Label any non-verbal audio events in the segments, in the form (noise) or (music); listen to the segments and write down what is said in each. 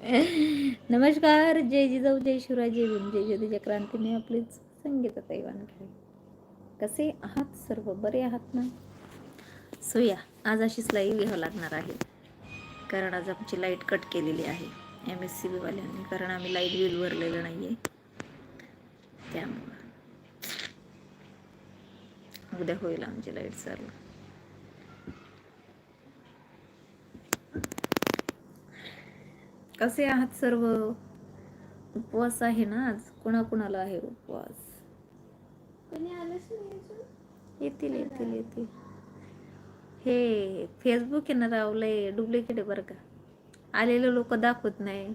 नमस्कार जय जिजाऊ जय शिवराय जय भीम जय ज्योतीच्या क्रांतीने आपलीच संगीत वानखेडे कसे आहात सर्व? बरे आहात ना? सो या आज अशीच लाईव्ह घ्यावं लागणार आहे. कारण आज आमची लाइट कट केलेली आहे. एम एस सी बीवाल्यांनी कारण आम्ही लाइट बिल भरलेलं नाही आहे त्यामुळं. उद्या होईल आमची लाइट चालू. कसे आहात सर्व? उपवास आहे ना आज? कुणाकुणाला आहे उपवास? येतील येतील येतील. हे फेसबुक आहे ना रावलंय डुप्लिकेट आहे बरं का. आलेले लोक दाखवत नाही.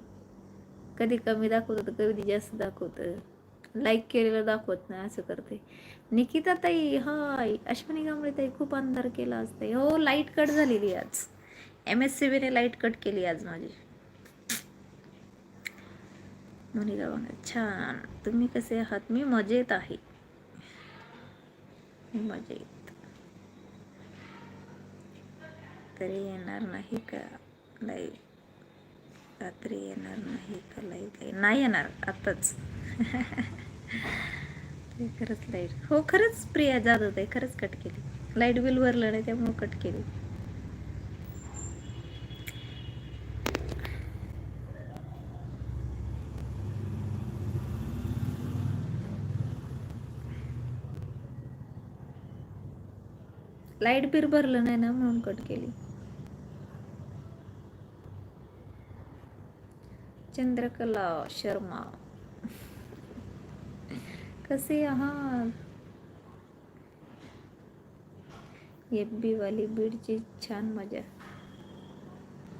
कधी कमी दाखवतं तर कधी जास्त दाखवतं. लाईक केलेलं दाखवत नाही असं करते. निकिता ताई हाय. अश्विनी गांबळे ताई खूप अंधार केला असते हो लाइट कट झालेली आज. एम एस सी बीने लाइट कट केली आज माझी. मोनिका वांगे छान तुम्ही कसे आहात? मी मजेत आहे. मी मजेत. तरी येणार नाही का? लाईव्ह रात्री येणार नाही का? लाईव्ह लाइट नाही येणार. आत्ताच (laughs) ते खरंच लाइट हो खरंच प्रिया जात आहे खरंच कट केली. लाइट बिल भरलं नाही त्यामुळे कट केली. लाइट बिल भरलं नाही ना म्हणून कट केली. चंद्रकला शर्मा. कसे आहात? एफबी वाली बीडची छान मजा.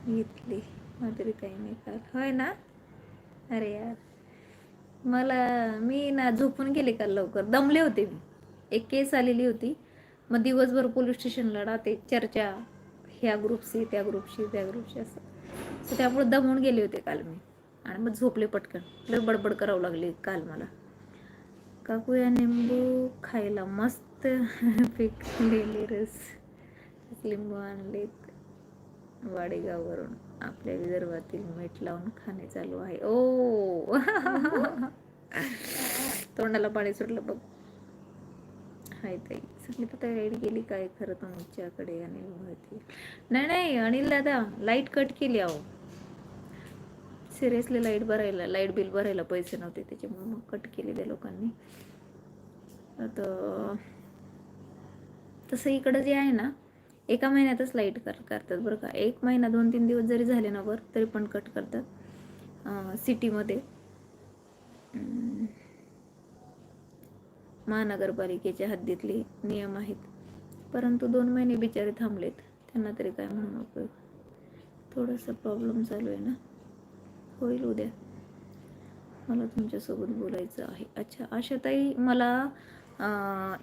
घेतली. माधुरी काही नाही काल होय ना? अरे यार. मला मी ना झोपून गेले काल लवकर. दमले होते मी. एक केस आलेली होती. मग दिवसभर पोलीस स्टेशनला राहते चर्चा ह्या ग्रुपशी त्या ग्रुपशी त्या ग्रुपशी असं. सो त्यामुळे दमून गेले होते काल मी. आणि मग झोपले पटकन. लय बडबड करावं लागली काल मला. काकू या निंबू खायला मस्त (laughs) पिकलेले रस. लिंबू आणलेत. वाडेगाववरून आपल्या विदर्भातील मीठ लावून खाणे चालू आहे. ओ! (laughs) तोंडाला पाणी सुटलं बघ. हाय ताई. संगीता लाइट गेली काय खरं तुमच्याकडे अनिल माहिती. नाही नाही अनिल दादा लाइट कट केली अहो. सिरियसली लाइट भरायला लाइट बिल भरायला पैसे नव्हते त्याच्यामुळे मग कट केली त्या लोकांनी. आता तसं इकडं जे आहे ना एका महिन्यातच लाइट कर करतात बरं का. एक महिना दोन तीन दिवस जरी झाले ना बरं तरी पण कट करतात सिटीमध्ये. महानगरपालिकेच्या हद्दीतले नियम आहेत. परंतु दोन महिने बिचारे थांबलेत. त्यांना तरी काय म्हणून उपयोग? थोडासा प्रॉब्लेम चालू आहे ना? होईल उद्या. मला तुमच्यासोबत बोलायचं आहे. अच्छा आशाताई मला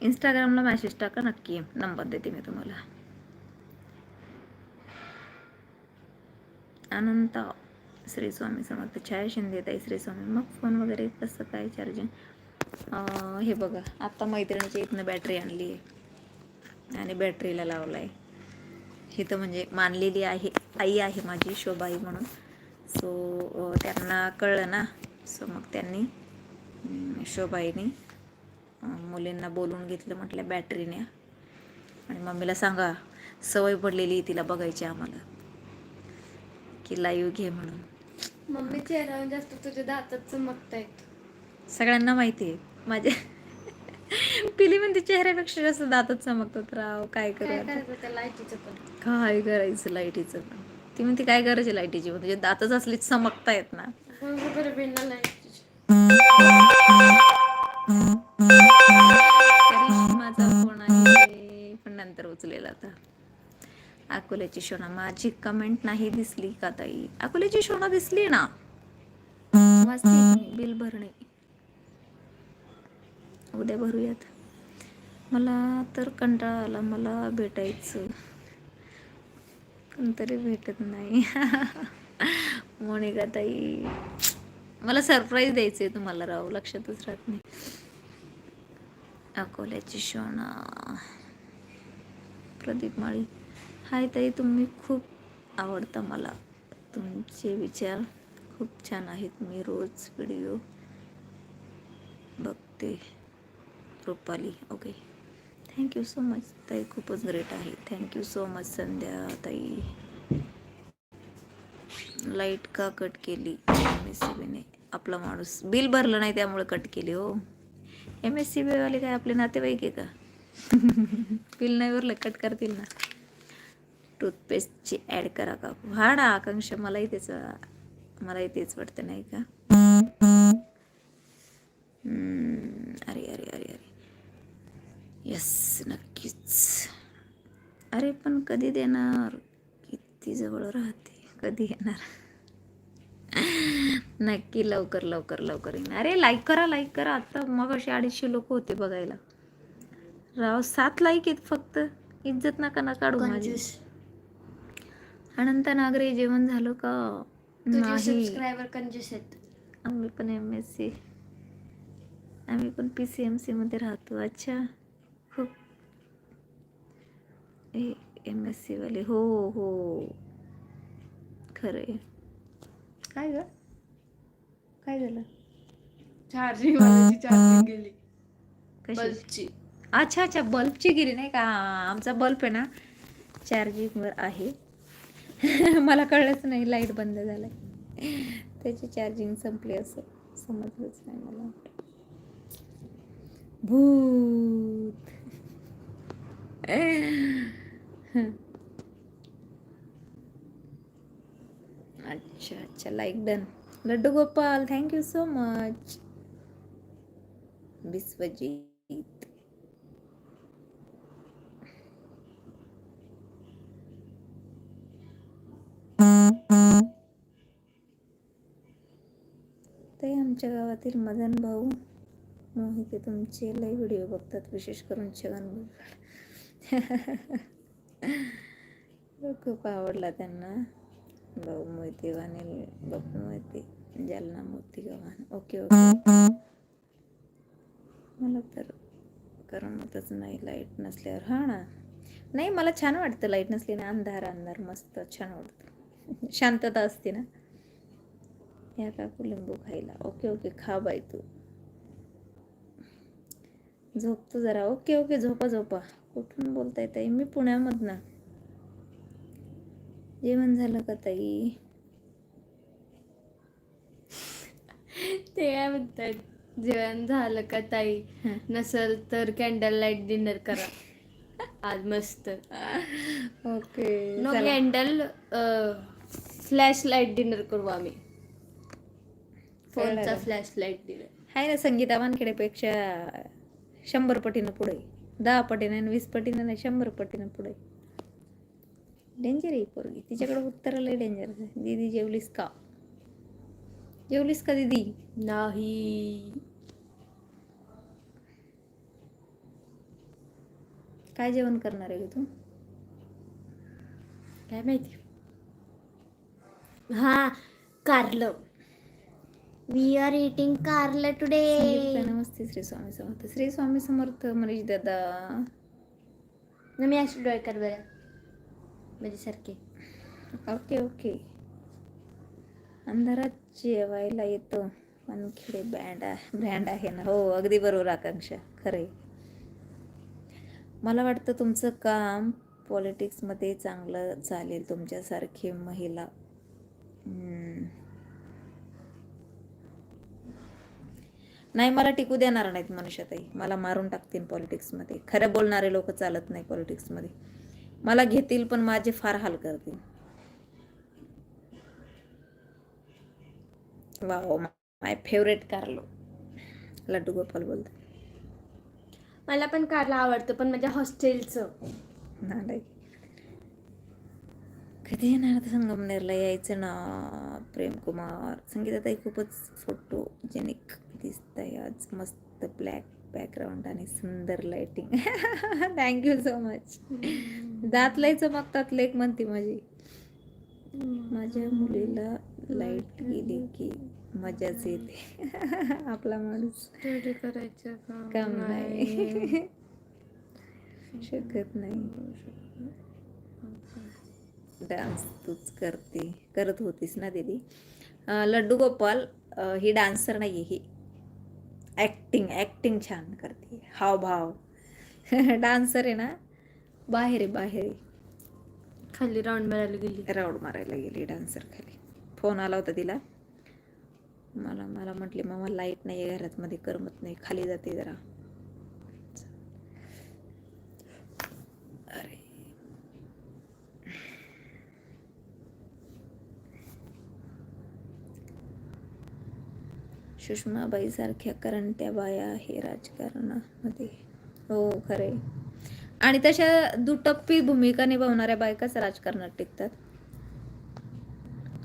इंस्टाग्रामला मेसेज टाका. नक्की नंबर देते मी तुम्हाला. अनंता श्री स्वामी समर्थ. छाया शिंदे ताई श्री स्वामी. मग फोन वगैरे कसं काय चार्जिंग हे बघा आत्ता मैत्रिणीच्या इथनं बॅटरी आणली आहे आणि बॅटरीला लावला आहे ही तर म्हणजे मानलेली आहे आई आहे माझी शोभाई म्हणून. सो त्यांना कळलं ना? सो मग त्यांनी शोभाईने मुलींना बोलून घेतलं म्हटलं बॅटरीने आणि मम्मीला सांगा सवय पडलेली तिला बघायची आम्हाला. की लाईव्ह घे म्हणून. मम्मी चेहऱ्यावर जास्त तुझे दातच चमकतायत. सगळ्यांना माहिती आहे. माझ्या (laughs) पिली म्हणते चेहऱ्यापेक्षा जास्त दातच चमकतात राव. काय काय करू करायचं काय करायचं लाईटीचं पण? ती म्हणते काय करायची लाईटीची? म्हणजे दातच असली ना. बरं बिना लाईटीची. माझा फोन आहे. पण नंतर उचलेला आता. अकोल्याची शोणा. माझी कमेंट नाही दिसली का ताई? अकोल्याची शोणा दिसली ना? बिल भरणे. उद्या भरूयात. मला तर कंटाळा आला मला भेटायचं. पण तरी भेटत नाही. (laughs) मोनिका ताई मला सरप्राईज द्यायचं आहे तुम्हाला राव लक्षातच राहत नाही. अकोल्याची शोणा. प्रदीप माळी हाय ताई तुम्ही खूप आवडता मला. तुमचे विचार खूप छान आहेत. मी रोज व्हिडिओ बघते. Rupali okay thank you so much ताई खूपच ग्रेट आहे. थँक्यू सो मच संध्या ताई. लाइट का कट केली? एम एस सी बीने आपला माणूस. बिल भरलं नाही त्यामुळे कट केली हो. एम एस सी बीवाले काय आपले नातेवाईक आहे का? बिल नाही भरलं कट करतील ना. टूथपेस्टची ॲड करा का? हा ना आकांक्षा मलाही त्याचं मलाही तेच वाटतं नाही का हम्म, अरे अरे अरे अरे यस नक्कीच. अरे पण कधी देणार? किती जवळ राहते. कधी येणार? नक्की लवकर लवकर लवकर येणार. अरे लाईक करा लाईक करा. आता मग असे अडीचशे लोक होते बघायला. राव सात लाईक आहेत फक्त. इज्जत नका ना काढू माझी. अनंत नागरे जेवण झालं का? सबस्क्रायबर कंजूस आहेत. आम्ही पण एम एस सी आम्ही पण पी सी एम सीमध्ये राहतो. अच्छा. ए एम एस सीवाले हो हो. खरं आहे. काय ग? काय झालं? चार्जिंग चार्जिंग गेली. बल्बची. अच्छा अच्छा. बल्बची गिरी नाही का? आमचा बल्ब आहे ना चार्जिंगवर आहे. (laughs) मला कळलंच नाही लाइट बंद झालाय. त्याची चार्जिंग संपली असं समजलंच नाही मला. भूत. (laughs) (laughs) अच्छा अच्छा like done Laddu Gopal thank you so much Vishwajeet ते आमच्या गावातील मदन भाऊ मोहिते तुमचे लय व्हिडिओ बघतात विशेष करून छगन (laughs) (laughs) खूप आवडला त्यांना. भाऊ मोहिते वाणी बापू मोहिते जालना मोती गव्हाण. Okay okay. मला तर करमतच नाही लाइट नसल्यावर. हा ना? नाही मला छान वाटतं लाइट नसली ना अंधार अंधार मस्त छान वाटतं. (laughs) शांतता असते ना. या काकू लिंबू खायला. ओके ओके खा बाई तू. झोपतो जरा. ओके ओके झोपा झोपा. कुठून बोलताय ताई? मी पुण्यामधनं. जेवण झालं का ताई? ते काय म्हणतात? जेवण झालं का ताई. नसल तर कॅन्डल लाइट डिनर करा. आज मस्त. Okay no. Candle flash light dinner करू आम्ही. फोनचा. फ्लॅश लाइट डिनर आहे ना संगीता वानखेडेपेक्षा शंभर पटीनं पुढे. दहा पटीनं आणि वीस पटीनं नाही शंभर पटीनं पुढे. डेंजर आहे पोरगी. तिच्याकडे उत्तर लय डेंजर दीदी जेवलीस का? जेवलीस का दीदी? नाही. काय जेवण करणार आहे तू? काय माहिती? हा कारलं. We are eating karla today नमस्ते श्री स्वामी समर्थ श्री स्वामी समर्थ मनीष दादा मी अशी डोळे कर बरं म्हणजे सारखे ओके ओके अंधारात जेवायला येतो वानखेडे बँड आहे ब्रँड आहे ना हो अगदी बरोबर आकांक्षा खरे मला वाटतं तुमचं काम पॉलिटिक्समध्ये चांगलं चालेल तुमच्यासारखी महिला नाही मला टिकू देणार नाहीत मनुष्यताई. मला मारून टाकतील पॉलिटिक्समध्ये. खरं बोलणारे लोक चालत नाही पॉलिटिक्समध्ये. मला घेतील पण माझे फार हाल करतील. Wow my favourite karla. Laddu Gopal बोलतो मला पण कारलं आवडतं पण माझ्या हॉस्टेलचं. नाही. कधी येणार आता संगमनेरला? यायचं ना प्रेमकुमार. संगीताताई खूपच फोटोजेनिक. दिसत आहे आज. मस्त ब्लॅक बॅकग्राऊंड आणि सुंदर लाइटिंग थँक्यू सो मच दात लय चमकतात लेख म्हणते माझी. माझ्या मुलीला लाइट गेली की मजाच येते. (laughs) आपला माणूस करायचं काम नाही. (laughs) शकत नाही. डान्स तूच करते. करत होतीस ना दीदी? लड्डू गोपाल ही डान्सर नाही ही. ॲक्टिंग ॲक्टिंग छान करते. हावभाव. (laughs) डान्सर आहे ना? बाहेर आहे बाहेर आहे. खाली राऊंड मारायला गेली. राऊंड मारायला गेली डान्सर खाली. फोन आला होता तिला. मला मला म्हटली मामा लाइट नाही आहे घरात मध्ये करमत नाही. खाली जाते जरा अरे सुषमाबाई सारख्या करंट्या बाया आहे राजकारणामध्ये. हो खरे आणि तशा दुटप्पी भूमिका निभावणाऱ्या बायकाच राजकारणात टिकतात?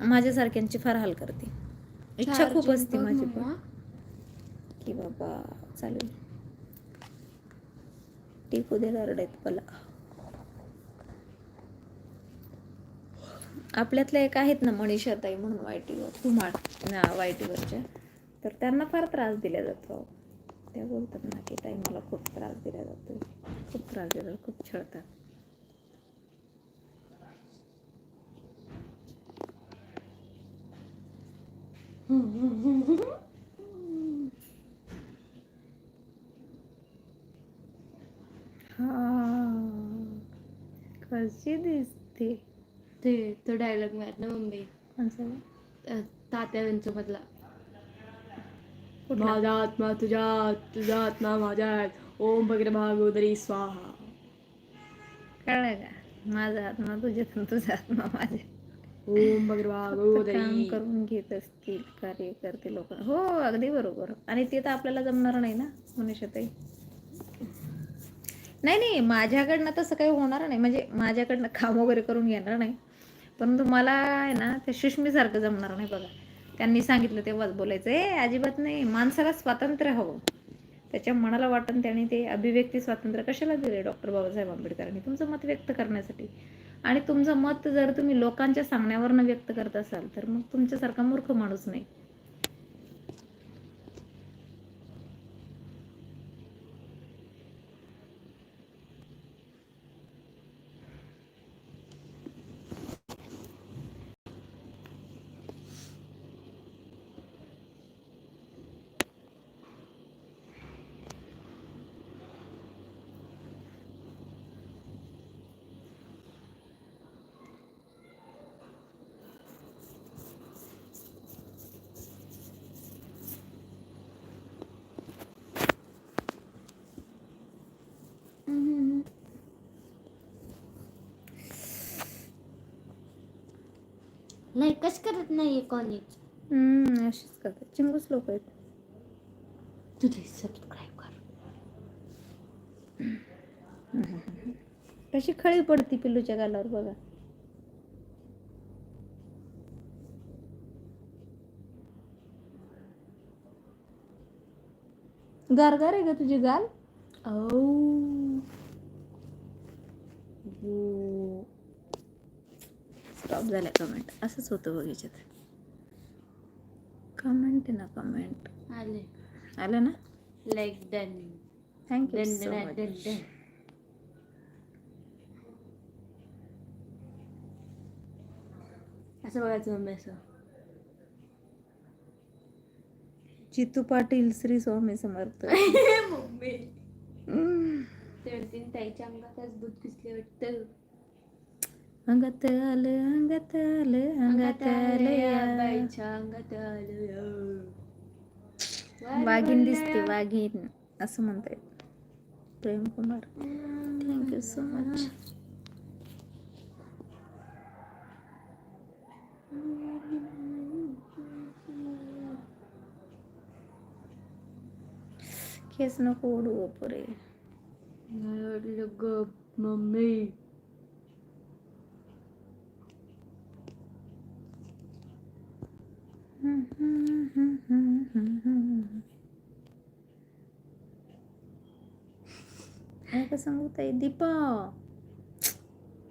माझ्यासारख्यांची फार हाल करते. इच्छा खूप असते माझी पण. की बाबा चालेल टिकू दे ररडेत मला आपल्यातल्या एक आहेत ना मनीषाताई म्हणून वायटीवर कुमार ना वायटीवरच्या तर त्यांना फार त्रास दिला जातो. त्या बोलतात ना की ताई मला खूप त्रास दिला जातो. खूप त्रास दिला खूप छळतात. हा. कशी दिसते? ते तो डायलॉग मारत ना मुंबई माणसाला तात्या मधला? माझा आत्मा तुझ्यात तुझा आत्मा माझ्यात. ओम भगीर भागोदरी स्वाहा. कळलं का? माझा आत्मा तुझ्यात तुझा आत्मा माझ्या ओम भगीर काम भागोदरी करून घेत असतील कार्य करते लोक. हो अगदी बरोबर. आणि ते तर आपल्याला जमणार नाही ना मनुष्यताई. नाही नाही माझ्याकडनं तसं काही होणार नाही. म्हणजे माझ्याकडनं काम वगैरे करून घेणार नाही. परंतु मला आहे ना ते सुष्मीसारखं जमणार नाही बघा. त्यांनी सांगितलं तेव्हाच बोलायचं ए अजिबात नाही माणसाला स्वातंत्र्य हवं. त्याच्या मनाला वाटण त्याने ते अभिव्यक्ती स्वातंत्र्य कशाला दिले? डॉक्टर बाबासाहेब आंबेडकरांनी तुमचं मत व्यक्त करण्यासाठी. आणि तुमचं मत जर तुम्ही लोकांच्या सांगण्यावरनं व्यक्त करत असाल तर मग तुमच्यासारखा मूर्ख माणूस नाही. लाईकच करत नाहीये कॉलेज हम्म अशीच करतात चिंगूस लोक आहेत. तुझे सबस्क्राईब कर. कशी खळी पडती पिल्लूच्या गालावर बघा. गारगार आहे का तुझी गाल? स्टॉप झाल्या कमेंट असंच होतं बघ याच्यात. कमेंट ना कमेंट आले. आलं ना? लाईक डन थँक्यू असं बघायचं मम्मी असं. जितू पाटील श्री स्वामी समर्थ. (laughs) मम्मी. तेवढीन ताईच्या अंगातच दूध किसले वाटतं. अंगात आलं अंगात आलं अंगात आलं. बाईच्या अंगात आलं. वाघीण दिसते वाघीण असं म्हणताय Prem Kumar thank you so much केस नको ओढू पुरे मम्मी काय का सांगू ताई दीपा.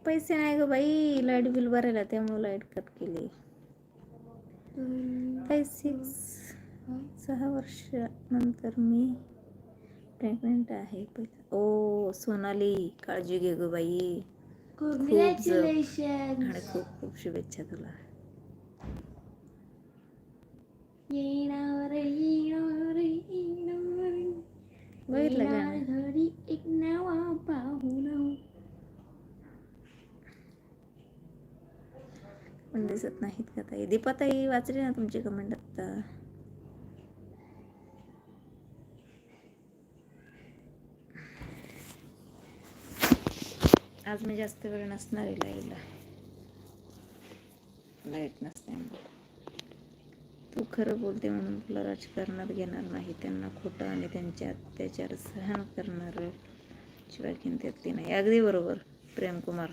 पैसे नाही ग बाई. लाइट बिल भरायला त्यामुळे लाइट कट केली. ताई सिक्स सहा वर्ष नंतर मी प्रेग्नेंट आहे. ओ सोनाली काळजी घे ग बाई. खूप खूप शुभेच्छा तुला. येणार येणार येणार बघितलं येणार गाणं घरी एक नवा पाहुणा पण दिसत नाहीत का ताई? दीपाताई वाचली ना तुमची कमेंट आता? आज मी जास्त वेळ नसणार आहे लाईव्हला लाइट नसल्यामुळे. तू खरं बोलते म्हणून तुला राजकारणात घेणार नाही. त्यांना खोटं आणि त्यांच्या अत्याचार सहन करणार शिवाय किंमत नाही. अगदी बरोबर प्रेमकुमार.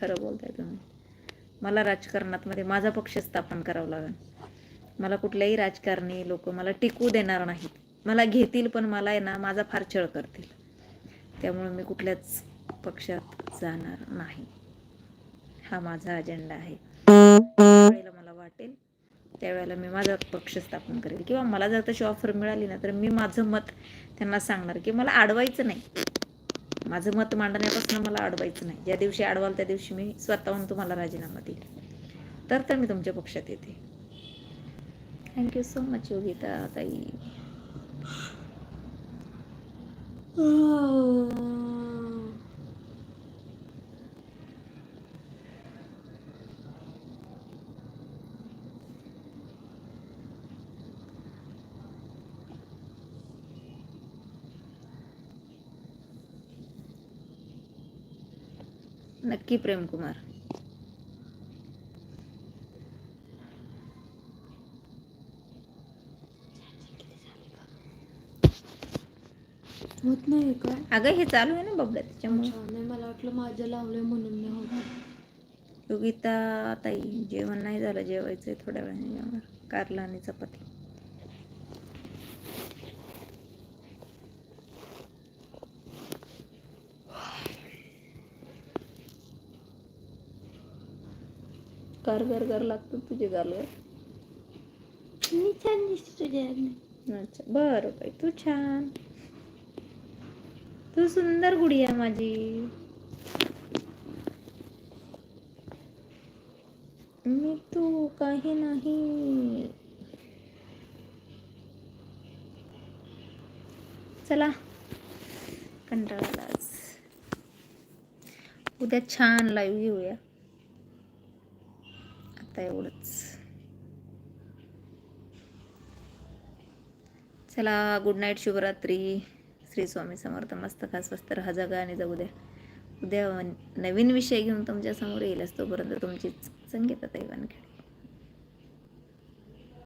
खरं बोलताय तुम्ही. मला राजकारणात मध्ये माझा पक्ष स्थापन करावा लागेल. मला कुठल्याही राजकारणी लोक मला टिकू देणार नाहीत. मला घेतील पण मला आहे ना माझा फार छळ करतील. त्यामुळे मी कुठल्याच पक्षात जाणार नाही. हा माझा अजेंडा आहे. त्यावेळेला मी माझा पक्ष स्थापन करेल. किंवा मला जर तशी ऑफर मिळाली ना तर मी माझं मत त्यांना सांगणार की मला अडवायचं नाही. माझं मत मांडण्यापासून मला अडवायचं नाही. ज्या दिवशी अडवाल त्या दिवशी मी स्वतःहून तुम्हाला राजीनामा देईल. तर तर मी तुमच्या पक्षात येते. थँक्यू सो मच योगिता ताई. नक्की प्रेमकुमार होत नाही का? अगं हे चालू आहे ना बबड्या त्याच्यामुळे नाही मला वाटलं माझं लावलंय म्हणून नाही होत योगिता ताई जेवण नाही झालं जेवायचंय थोड्या वेळाने जेवणार. कारला आणि चपाती. कर कर कर लागतो तुझे गालवर मी छान दिसते तुझ्या अच्छा बरं बाई तू छान. तू सुंदर गुडिया माझी. मी तू काही नाही. चला कंटाळा उद्या छान लाईव्ह घेऊया. आता एवढंच चला गुड नाईट शुभरात्री श्री स्वामी समर्थ मस्त खास मस्त राहा जगा आणि जाऊ द्या उद्या नवीन विषय घेऊन तुमच्यासमोर येईलच येईल तोपर्यंत तुमचीच संगीता वानखेडे